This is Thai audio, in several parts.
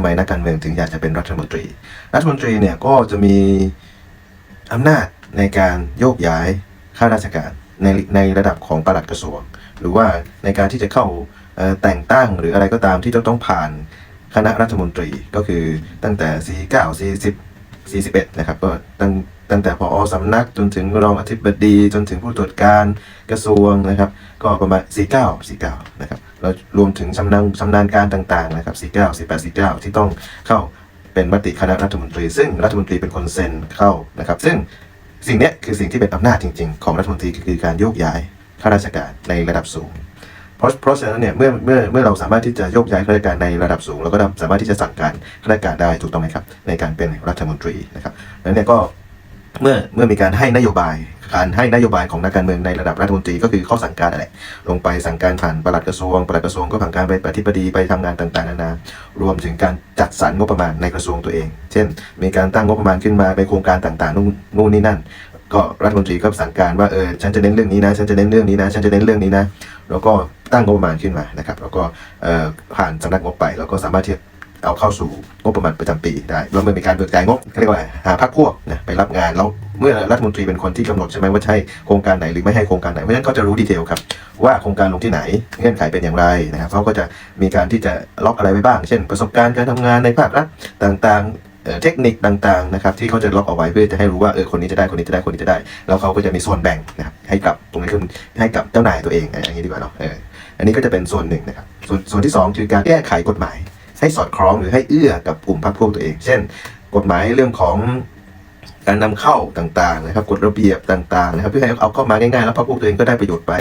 ไมนักการเมืองถึงอยากจะเป็นรัฐมนตรี รัฐมนตรีเนี่ยก็จะมีอำนาจในการโยกย้ายข้าราชการในในระดับของปลัดกระทรวง หรือว่าในการที่จะเข้าแต่งตั้งหรืออะไรก็ตามที่ต้องต้องผ่านคณะรัฐมนตรีก็คือตั้งแต่ 49 40 41 นะครับก็ตั้งตั้งแต่พอสำนักจนถึงรองอธิบดี จนถึงผู้ตรวจการกระทรวงนะครับ ก็ประมาณ 49 49 นะครับ แล้วรวมถึงชำนาญชำนาญการต่างๆนะครับ 49 48 49 ที่ต้องเข้าเป็นมติคณะรัฐมนตรี ซึ่งรัฐมนตรีเป็นคนเซ็นเข้านะครับ ซึ่งสิ่งนี้คือสิ่งที่เป็นอำนาจจริง ๆ ของรัฐมนตรีคือการโยกย้ายข้าราชการในระดับสูง เพราะเพราะฉะนั้นเนี่ยเมื่อเมื่อเมื่อเราสามารถที่จะโยกย้ายข้าราชการในระดับสูงเราก็สามารถที่จะสั่งการข้าราชการได้ถูกต้องไหมครับในการเป็นรัฐมนตรีนะครับแล้วเนี่ยก็ เมื่อเมื่อมีการให้นโยบาย การให้นโยบายของนักการเมืองในระดับรัฐมนตรี ก็คือข้อสั่งการอะไรลงไปสั่งการผ่านปลัดกระทรวงปลัดกระทรวงก็ผ่านการไปปฏิบดีไปทำงานต่างๆนานารวมถึงการจัดสรรงบประมาณในกระทรวงตัวเอง เช่น มีการตั้งงบประมาณขึ้นมาไปโครงการต่างๆนู่นนู่นนี่นั่น ก็รัฐมนตรีก็สั่งการว่าเออฉันจะเน้นเรื่องนี้นะฉันจะเน้นเรื่องนี้นะฉันจะเน้นเรื่องนี้นะแล้วก็ตั้งงบประมาณขึ้นมานะครับ แล้วก็ผ่านสำนักงบไปแล้วก็สามารถที่ เอาเข้าสู่งบประมาณประจำปีได้แล้วเมื่อมีการเบิกจ่ายงบเขาเรียกว่าหาพักพวกนะไปรับงานแล้วเมื่อรัฐมนตรีเป็นคนที่กำหนดใช่ไหมว่าให้โครงการไหนหรือไม่ให้โครงการไหนเพราะฉะนั้นเขาจะรู้ดีเทลครับว่าโครงการลงที่ไหนเงื่อนไขเป็นอย่างไรนะครับเขาก็จะมีการที่จะล็อกอะไรไว้บ้าง เช่น ประสบการณ์การทำงานในภาครัฐต่างๆเทคนิคต่างๆนะครับที่เขาจะล็อกเอาไว้เพื่อจะให้รู้ว่าเออคนนี้จะได้คนนี้จะได้คนนี้จะได้ แล้วเขาก็จะมีส่วนแบ่งนะครับให้กับตรงนี้คือให้กับเจ้านายตัวเองอะไรอย่างนี้ดีกว่าเนาะเอออันนี้ก็จะเป็นส่วนหนึ่งนะครับส่วนส่วนที่สองคือการแก้ไขกฎหมาย ให้สอดคล้องหรือให้เอื้อกับกลุ่มพรรคพวกตัวเอง เช่น กฎหมายเรื่องของการนำเข้าต่างๆนะครับกฎระเบียบต่างๆนะครับเพื่อให้เอาเข้ามาง่ายๆแล้วพรรคพวกตัวเองก็ได้ประโยชน์ไป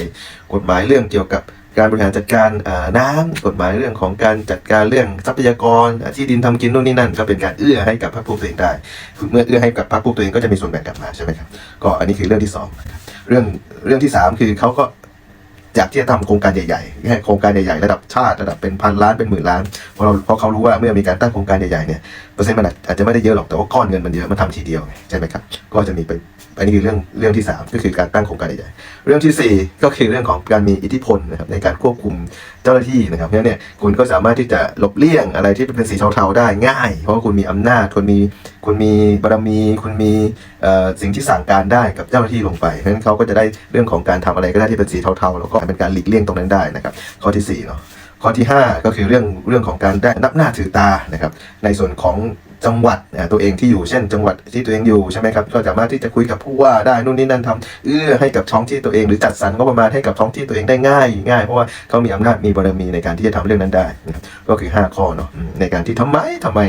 กฎหมายเรื่องเกี่ยวกับการบริหารจัดการน้ำกฎหมายเรื่องของการจัดการเรื่องทรัพยากรที่ดินทำกินนู่นนี่นั่น ก็เป็นการเอื้อให้กับพรรคพวกตัวเองได้ เมื่อเอื้อให้กับพรรคพวกตัวเองก็จะมีส่วนแบ่งกลับมาใช่ไหมครับก็อันนี้คือเรื่องที่สองเรื่องเรื่องที่สามคือเขาก็ อยากที่จะทำโครงการใหญ่ๆให้โครงการใหญ่ๆระดับชาติระดับเป็นพันล้านเป็นหมื่นล้านเพราะเราเพราะเขารู้ว่าเมื่อมีการตั้งโครงการใหญ่ๆเนี่ยเปอร์เซ็นต์มันอาจจะไม่ได้เยอะหรอกแต่ว่าก้อนเงินมันเยอะมันทำทีเดียวใช่ไหมครับก็จะมีเป็น อันนี้คือเรื่องเรื่องที่สามก็คือการตั้งโครงการใหญ่ๆเรื่องที่สี่ก็คือเรื่องของการมีอิทธิพลนะครับในการควบคุมเจ้าหน้าที่นะครับเพราะนั้นเนี่ยคุณก็สามารถที่จะหลบเลี่ยงอะไรที่เป็นสีเทาๆได้ง่าย เพราะว่าคุณมีอำนาจคุณมีคุณมีบารมี คุณมีสิ่งที่สั่งการได้กับเจ้าหน้าที่ลงไปเพราะฉะนั้นเขาก็จะได้เรื่องของการทำอะไรก็ได้ที่เป็นสีเทาๆแล้วก็เป็นการหลีกเลี่ยงตรงนั้นได้นะครับ ข้อที่สี่เนาะข้อที่ 5 ก็คือเรื่องเรื่องของการได้นับหน้าถือตานะครับในส่วนของ จังหวัดอะตัวเองที่อยู่เช่น จังหวัดที่ตัวเองอยู่ใช่ไหมครับก็สามารถที่จะคุยกับผู้ว่าได้นู่นนี่นั่นทำเอื้อให้กับท้องที่ตัวเองหรือจัดสรรงบประมาณให้กับท้องที่ตัวเองได้ง่ายง่ายเพราะว่าเขามีอำนาจมีบารมีในการที่จะทำเรื่องนั้นได้ ก็คือ 5 ข้อเนาะในการที่ทำไมทำไม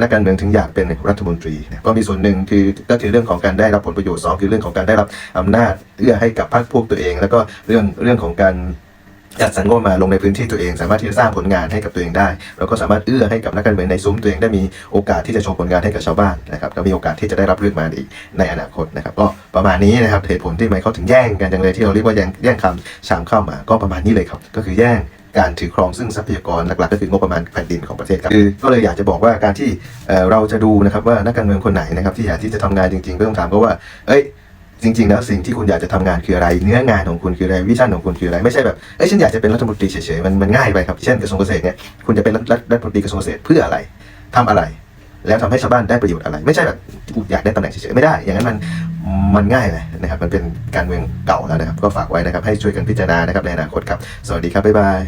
นักการเมืองถึงอยากเป็นรัฐมนตรีก็มีส่วนหนึ่งคือก็คือเรื่องของการได้รับผลประโยชน์สองคือเรื่องของการได้รับอำนาจเอื้อให้กับพรรคพวกตัวเอง แล้วก็เรื่องเรื่องของการ จัดสรรงบมาลงในพื้นที่ตัวเอง สามารถที่จะสร้างผลงานให้กับตัวเองได้ แล้วก็สามารถเอื้อให้กับนักการเมืองในซุ้มตัวเองได้มีโอกาสที่จะโชว์ผลงานให้กับชาวบ้านนะครับก็มีโอกาสที่จะได้รับเลือกมาอีกในอนาคตนะครับก็ประมาณนี้นะครับเหตุผลที่ทำไมเขาถึงแย่งกันจังเลยที่เราเรียกว่าแย่งแย่งคำชามเข้ามาก็ประมาณนี้เลยครับ ก็คือแย่งการถือครองซึ่งทรัพยากรหลักๆก็คืองบประมาณแผ่นดินของประเทศครับคือก็เลยอยากจะบอกว่าการที่เราจะดูนะครับว่านักการเมืองคนไหนนะครับที่อยากที่จะทำงานจริงๆก็ต้องถามเขาว่าเอ้ย จริง ๆ แล้วสิ่งที่คุณอยากจะทำงานคืออะไร เนื้องานของคุณคืออะไรวิชั่นของคุณคืออะไรไม่ใช่แบบเอ้ยฉันอยากจะเป็นรัฐมนตรีเฉยๆมันมันง่ายไปครับเช่นกระทรวงเกษตรเนี่ยคุณจะเป็นรัฐรัฐรัฐมนตรีกระทรวงเกษตรเพื่ออะไรทำอะไร แล้วทำให้ชาวบ้านได้ประโยชน์อะไร ไม่ใช่แบบอยากได้ตำแหน่งเฉยๆไม่ได้ อย่างนั้นมันมันง่ายเลยนะครับ มันเป็นการเมืองเก่าแล้วนะครับ ก็ฝากไว้นะครับให้ช่วยกันพิจารณานะครับในอนาคตครับ สวัสดีครับบ๊ายบาย